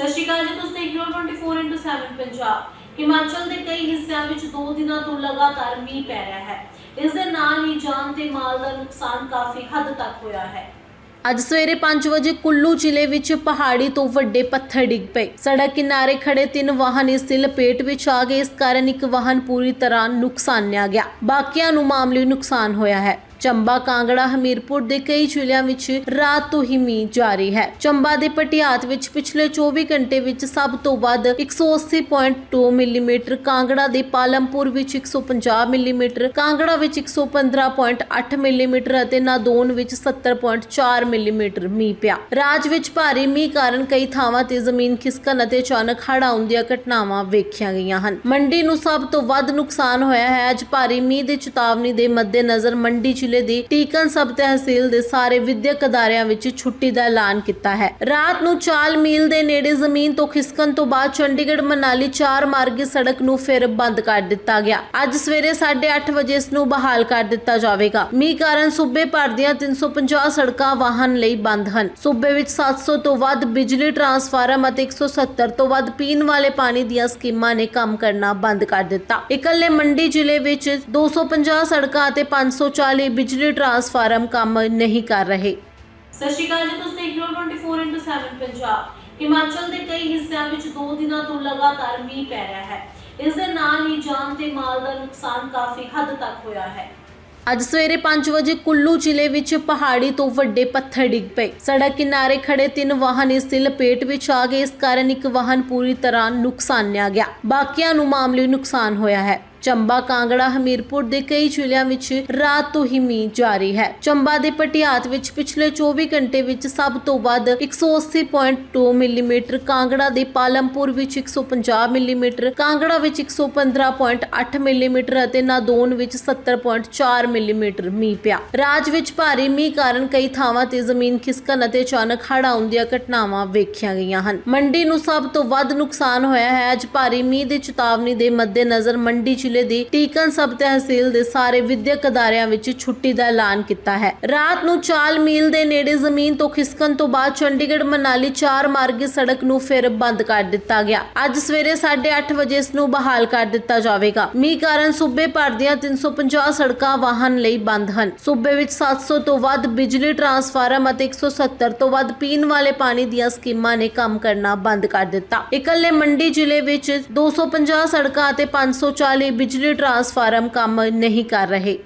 ਸਤਿ ਸ਼੍ਰੀ ਅਕਾਲ ਜੀ, ਤੁਸੀਂ ਦੇਖ ਰਹੇ ਹੋ 24 ਪੰਜਾਬ। ਹਿਮਾਚਲ ਦੇ ਕਈ ਹਿੱਸਿਆਂ ਵਿੱਚ 2 ਦਿਨਾਂ ਤੋਂ ਲਗਾਤਾਰ ਮੀਂਹ ਪੈ ਰਿਹਾ ਹੈ। ਇਸ ਦੇ ਨਾਲ ਹੀ ਜਾਨ ਤੇ ਮਾਲ ਦਾ ਨੁਕਸਾਨ ਕਾਫੀ ਹੱਦ ਤੱਕ ਹੋਇਆ ਹੈ। ਅੱਜ ਸਵੇਰੇ 5 ਵਜੇ ਕੁੱਲੂ ਜ਼ਿਲ੍ਹੇ ਵਿੱਚ ਪਹਾੜੀ ਤੋਂ ਵੱਡੇ ਪੱਥਰ ਡਿੱਗ ਪਏ। ਸੜਕ ਕਿਨਾਰੇ ਖੜੇ ਤਿੰਨ ਵਾਹਨ ਇਸ ਦੀ ਲਪੇਟ ਵਿੱਚ ਆ ਗਏ। ਇਸ ਕਾਰਨ ਇੱਕ ਵਾਹਨ ਪੂਰੀ ਤਰ੍ਹਾਂ ਨੁਕਸਾਨਿਆ ਗਿਆ। ਬਾਕੀਆਂ ਨੂੰ ਮਾਮੂਲੀ ਨੁਕਸਾਨ ਹੋਇਆ ਹੈ। ਚੰਬਾ ਕਾਂਗੜਾ ਹਮੀਰਪੁਰ ਦੇ ਕਈ ਜ਼ਿਲ੍ਹਿਆਂ ਵਿੱਚ ਰਾਤ ਤੋਂ ਹੀ ਮੀਂਹ ਜਾਰੀ ਹੈ। ਚੰਬਾ ਦੇ ਪਟਿਆਤ ਵਿੱਚ ਪਿਛਲੇ 24 ਘੰਟੇ ਵਿੱਚ ਸਭ ਤੋਂ ਵੱਧ 180.2 ਮਿਲੀਮੀਟਰ, ਕਾਂਗੜਾ ਦੇ ਪਾਲਮਪੁਰ ਵਿੱਚ 150 ਮਿਲੀਮੀਟਰ, ਕਾਂਗੜਾ ਵਿੱਚ 115.8 ਮਿਲੀਮੀਟਰ ਅਤੇ ਨਾਦੌਨ ਵਿੱਚ 70.4 ਮਿਲੀਮੀਟਰ ਮੀਂਹ ਪਿਆ। ਰਾਜ ਵਿੱਚ ਭਾਰੀ ਮੀਂਹ ਕਾਰਨ ਕਈ ਥਾਵਾਂ ਤੇ ਜ਼ਮੀਨ ਖਿਸਕਣ ਅਤੇ ਅਚਾਨਕ ਹੜ੍ਹ ਆਉਣ ਦੀਆਂ ਘਟਨਾਵਾਂ ਵੇਖੀਆਂ ਗਈਆਂ ਹਨ। ਮੰਡੀ ਨੂੰ ਸਭ ਤੋਂ ਵੱਧ ਨੁਕਸਾਨ ਹੋਇਆ ਹੈ। ਅੱਜ ਭਾਰੀ ਮੀਂਹ ਦੀ ਚੇਤਾਵਨੀ ਦੇ ਮੱਦੇਨਜ਼ਰ ਮੰਡੀ ਜ਼ਿਲ੍ਹੇ ਦੀ ਟੀਕਨ ਸਬ ਤਹਿਸੀਲ ਦੇ ਸਾਰੇ ਵਿਦਿਅਕ ਅਦਾਰਿਆਂ ਵਿੱਚ ਛੁੱਟੀ ਦਾ ਐਲਾਨ ਕੀਤਾ ਹੈ। ਰਾਤ ਨੂੰ ਚਾਲ ਮੀਲ ਦੇ ਨੇੜੇ ਜ਼ਮੀਨ ਤੋਂ ਖਿਸਕਣ ਤੋਂ ਬਾਅਦ ਚੰਡੀਗੜ੍ਹ ਮਨਾਲੀ ਚਾਰ ਮਾਰਗੀ ਸੜਕ ਨੂੰ ਫਿਰ ਬੰਦ ਕਰ ਦਿੱਤਾ ਗਿਆ। ਅੱਜ ਸਵੇਰੇ 8:30 ਵਜੇ ਇਸ ਨੂੰ ਬਹਾਲ ਕਰ ਦਿੱਤਾ ਜਾਵੇਗਾ। ਮੀਂਹ ਕਾਰਨ ਸੂਬੇ ਭਰ ਦੀਆਂ 350 ਸੜਕਾਂ ਵਾਹਨ ਲਈ ਬੰਦ ਹਨ। ਸੂਬੇ ਵਿੱਚ 700 ਤੋਂ ਵੱਧ ਬਿਜਲੀ ਟਰਾਂਸਫਾਰਮ ਅਤੇ 170 ਤੋਂ ਵੱਧ ਪੀਣ ਵਾਲੇ ਪਾਣੀ ਦੀਆਂ ਸਕੀਮਾਂ ਨੇ ਕੰਮ ਕਰਨਾ ਬੰਦ ਕਰ ਦਿੱਤਾ। ਇਕੱਲੇ ਮੰਡੀ ਜ਼ਿਲ੍ਹੇ ਵਿੱਚ 250 ਸੜਕਾਂ ਅਤੇ 540 ਬਿਜਲੀ ਟਰਾਂਸਫਾਰਮ ਕੰਮ ਨਹੀਂ ਕਰ ਰਹੇ। ਸਤਿ ਸ਼੍ਰੀ ਅਕਾਲ ਜੀ ਤੁਸੀਂ ਦੇਖ ਰਹੇ ਹੋ 24/7 ਪੰਜਾਬ। ਹਿਮਾਚਲ ਦੇ ਕਈ ਹਿੱਸਿਆਂ ਵਿੱਚ 2 ਦਿਨਾਂ ਤੋਂ ਲਗਾਤਾਰ ਮੀਂਹ ਪੈ ਰਿਹਾ ਹੈ। ਇਸ ਦੇ ਨਾਲ ਹੀ ਜਾਨ ਤੇ ਮਾਲ ਦਾ ਨੁਕਸਾਨ ਕਾਫੀ ਹੱਦ ਤੱਕ ਹੋਇਆ ਹੈ। ਅੱਜ ਸਵੇਰੇ 5 ਵਜੇ ਕੁੱਲੂ ਜ਼ਿਲ੍ਹੇ ਵਿੱਚ ਪਹਾੜੀ ਤੋਂ ਵੱਡੇ ਪੱਥਰ ਡਿੱਗ ਪਏ। ਸੜਕ ਕਿਨਾਰੇ ਖੜੇ ਤਿੰਨ ਵਾਹਨ ਇਸ ਦੀ ਲਪੇਟ ਵਿੱਚ ਆ ਗਏ। ਇਸ ਕਾਰਨ ਇੱਕ ਵਾਹਨ ਪੂਰੀ ਤਰ੍ਹਾਂ ਨੁਕਸਾਨਿਆ ਗਿਆ। ਬਾਕੀਆਂ ਨੂੰ ਮਾਮੂਲੀ ਨੁਕਸਾਨ ਹੋਇਆ ਹੈ। ਚੰਬਾ ਕਾਂਗੜਾ ਹਮੀਰਪੁਰ ਦੇ ਕਈ ਜ਼ਿਲ੍ਹਿਆਂ ਵਿੱਚ ਰਾਤ ਤੋਂ ਹੀ ਮੀਂਹ ਜਾਰੀ ਹੈ। ਚੰਬਾ ਦੇ ਪਟਿਆਤ ਵਿੱਚ ਪਿਛਲੇ 24 ਘੰਟੇ ਵਿੱਚ ਸਭ ਤੋਂ ਵੱਧ 180.2 ਮਿਲੀਮੀਟਰ, ਕਾਂਗੜਾ ਦੇ ਪਾਲਮਪੁਰ ਵਿੱਚ 150 ਮਿਲੀਮੀਟਰ, ਕਾਂਗੜਾ ਵਿੱਚ 115.8 ਮਿਲੀਮੀਟਰ ਅਤੇ ਨਾਦੌਨ ਵਿੱਚ 70.4 ਮਿਲੀਮੀਟਰ ਮੀਂਹ ਪਿਆ। ਰਾਜ ਵਿੱਚ ਭਾਰੀ ਮੀਂਹ ਕਾਰਨ ਕਈ ਥਾਵਾਂ ਤੇ ਜ਼ਮੀਨ ਖਿਸਕਣ ਅਤੇ ਅਚਾਨਕ ਹੜ੍ਹ ਆਉਣ ਦੀਆਂ ਘਟਨਾਵਾਂ ਵੇਖੀਆਂ ਗਈਆਂ ਹਨ। ਮੰਡੀ ਨੂੰ ਸਭ ਤੋਂ ਵੱਧ ਨੁਕਸਾਨ ਹੋਇਆ ਹੈ। ਅੱਜ ਭਾਰੀ ਮੀਂਹ ਦੀ ਚੇਤਾਵਨੀ ਦੇ ਮੱਦੇਨਜ਼ਰ ਮੰਡੀ ਚ ਜ਼ਿਲ੍ਹੇ ਦੀ ਟੀਕਨ ਸਬ ਤਹਿਸੀਲ ਦੇ ਸਾਰੇ ਵਿਦਿਅਕ ਅਦਾਰਿਆਂ ਵਿੱਚ ਛੁੱਟੀ ਦਾ ਐਲਾਨ ਕੀਤਾ ਹੈ। ਰਾਤ ਨੂੰ ਚਾਲ ਮੀਲ ਦੇ ਨੇੜੇ ਜ਼ਮੀਨ ਤੋਂ ਖਿਸਕਣ ਤੋਂ ਬਾਅਦ ਚੰਡੀਗੜ੍ਹ ਮਨਾਲੀ ਚਾਰ ਮਾਰਗੀ ਸੜਕ ਨੂੰ ਫਿਰ ਬੰਦ ਕਰ ਦਿੱਤਾ ਗਿਆ। ਅੱਜ ਸਵੇਰੇ 8:30 ਵਜੇ ਇਸ ਨੂੰ ਬਹਾਲ ਕਰ ਦਿੱਤਾ ਜਾਵੇਗਾ। ਮੀਂਹ ਕਾਰਨ ਸੂਬੇ ਭਰ ਦੀਆਂ 350 ਸੜਕਾਂ ਵਾਹਨ ਲਈ ਬੰਦ ਹਨ। ਸੂਬੇ ਵਿੱਚ 700 ਤੋਂ ਵੱਧ ਬਿਜਲੀ ਟਰਾਂਸਫਾਰਮ ਅਤੇ 170 ਤੋਂ ਵੱਧ ਪੀਣ ਵਾਲੇ ਪਾਣੀ ਦੀਆਂ ਸਕੀਮਾਂ ਨੇ ਕੰਮ ਕਰਨਾ ਬੰਦ ਕਰ ਦਿੱਤਾ। ਇਕੱਲੇ ਮੰਡੀ ਜ਼ਿਲ੍ਹੇ ਵਿੱਚ 250 ਸੜਕਾਂ ਅਤੇ 540 ਬਿਜਲੀ ਟਰਾਂਸਫਾਰਮ ਕੰਮ ਨਹੀਂ ਕਰ ਰਹੇ।